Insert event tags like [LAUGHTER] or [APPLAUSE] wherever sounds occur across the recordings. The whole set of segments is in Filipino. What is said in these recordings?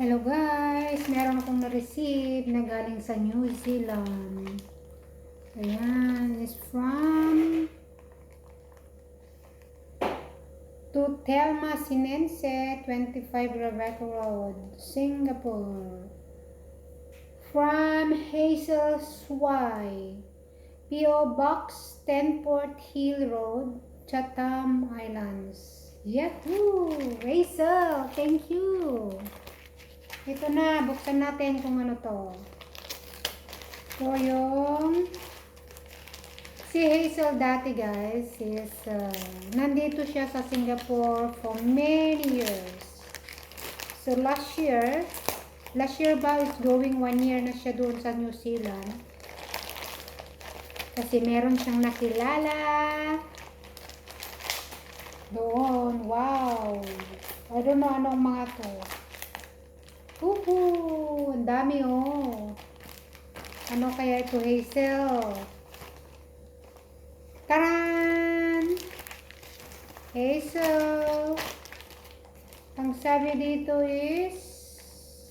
Hello guys! Meron akong na-receive na galing sa New Zealand. Ayan, it's from to Telma Sinense, 25 Rebecca Road, Singapore. From Hazel Swai, P.O. Box, 10 Port Hill Road, Chatham Islands. Yahoo! Hazel, thank you! Ito na, buksan natin kung ano to. So, yung si Hazel dati guys is uh, nandito siya sa Singapore for many years. So, last year, last year ba is going one year na siya doon sa New Zealand. Kasi meron siyang nakilala doon. Wow! I don't know anong mga to. Uhu, ang dami oh. Ano kaya ito, Hazel? Taran! Hazel! Ang sabi dito is,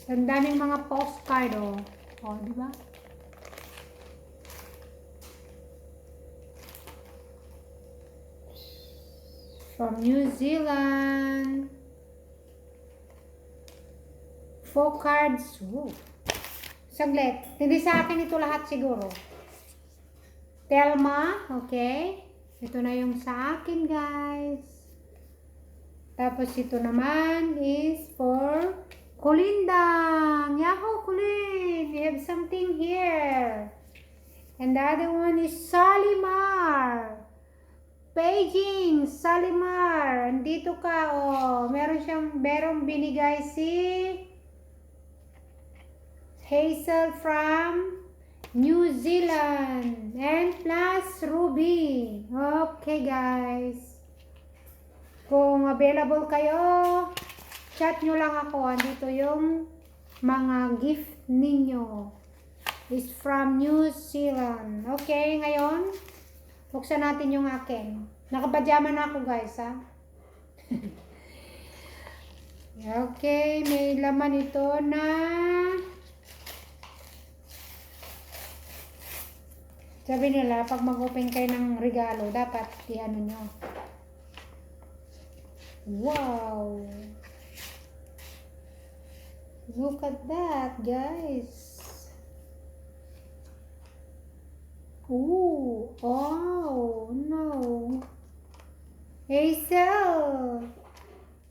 ang daming mga postcard oh. Oh, di ba? From New Zealand. Four cards. Woo. Saglit. Hindi sa akin ito lahat siguro. Telma. Okay. Ito na yung sa akin, guys. Tapos ito naman is for Kulindang. Yahoo, Kulin. We have something here. And the other one is Salimar. Beijing, Salimar. Andito ka, oh. Meron siyang, merong binigay si Hazel from New Zealand and plus Ruby. Okay guys. Kung available kayo, chat nyo lang ako. Andito yung mga gift ninyo. Is from New Zealand. Okay, ngayon, buksan natin yung akin. Nakabadyaman na ako guys, ha? [LAUGHS] okay, may laman ito na Sabi nila, pag mag-open kayo ng regalo, dapat i-ano nyo. Wow! Look at that, guys! Ooh! Oh! No! Hazel!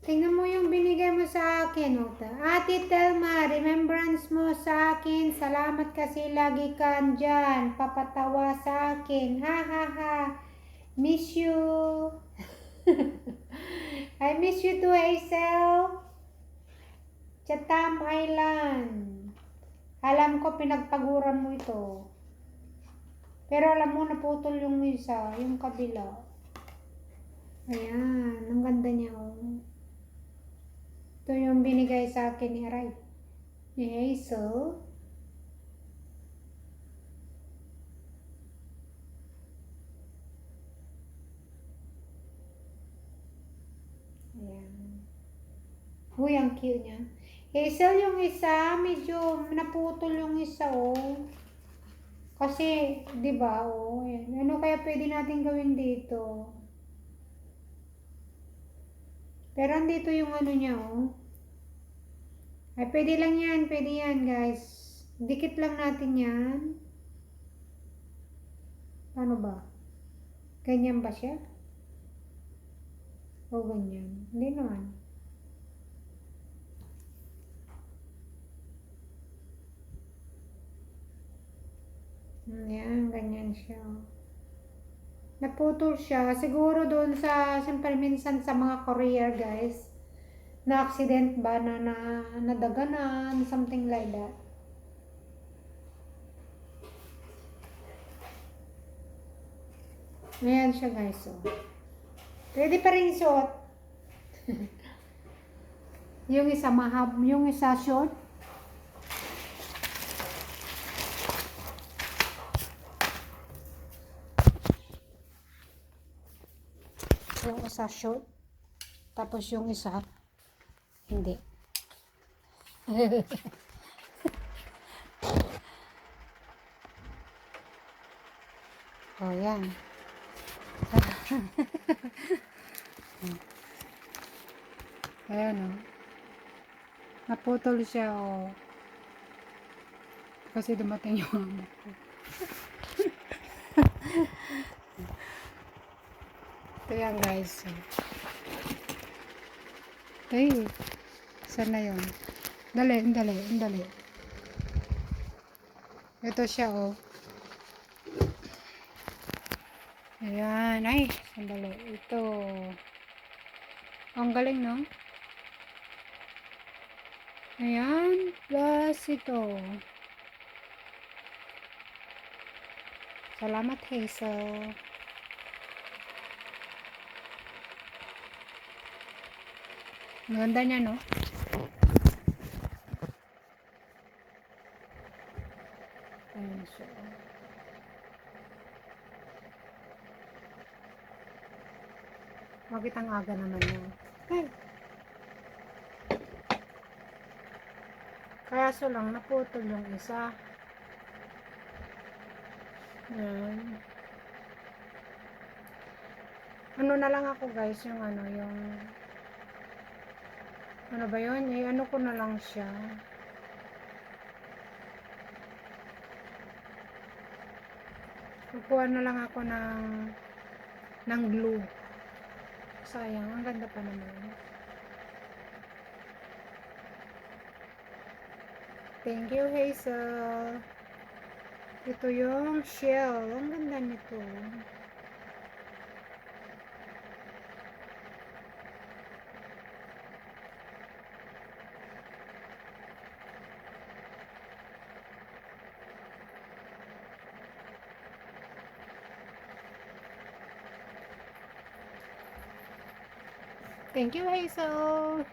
Tingnan mo yung binigay mo sa akin, Ota. Ate Telma, remembrance mo sa akin. Salamat kasi lagi ka andyan. Papatawa sa akin. Ha ha ha. Miss you. [LAUGHS] I miss you too, Hazel. Chatham Island. Alam ko pinagpaguran mo ito. Pero alam mo, naputol yung isa, yung kabila. Ayan, ang ganda niya. Oh. Ito yung binigay sa akin ni Aray. Ni Hazel. Ayan. Uy, ang cute niya. Hazel yung isa, medyo naputol yung isa, oh. Kasi, di ba, oh, ayan. Ano kaya pwede natin gawin dito? Pero andito yung ano niya, oh. Ay, pwede lang yan. Pwede yan, guys. Dikit lang natin yan. Paano ba? Ganyan ba siya? O ganyan? Hindi naman. Hmm, Yan, ganyan siya. Naputol siya. Siguro doon sa, siyempre minsan sa mga courier guys, na accident ba na, na nadaganan, something like that. Ayan siya guys. So. Pwede pa rin suot. [LAUGHS] yung isa mahab, yung isa short. Yung isa short. Tapos yung isa, hindi. [LAUGHS] oh, yan. [LAUGHS] Ayan o. Naputol siya o. Kasi dumating yung amo ko. [LAUGHS] Ito yan guys. Ay, saan na yun? Dali, dali, dali. Ito siya oh. Ayan, ay, sandali. Ito. Ang galing, no? Ayan, plus ito. Salamat, Hazel. Ganda niya, no? Ayan siya. Bakit ang aga naman niya? Ay! Kaya so lang, naputol yung isa. Yan. Ano na lang ako guys, yung ano, yung ano ba yun? Eh, ano ko na lang siya. Kukuha na lang ako ng ng glue. Sayang, ang ganda pa naman. Thank you, Hazel. Ito yung shell. Ang ganda nito. Thank you, Hazel.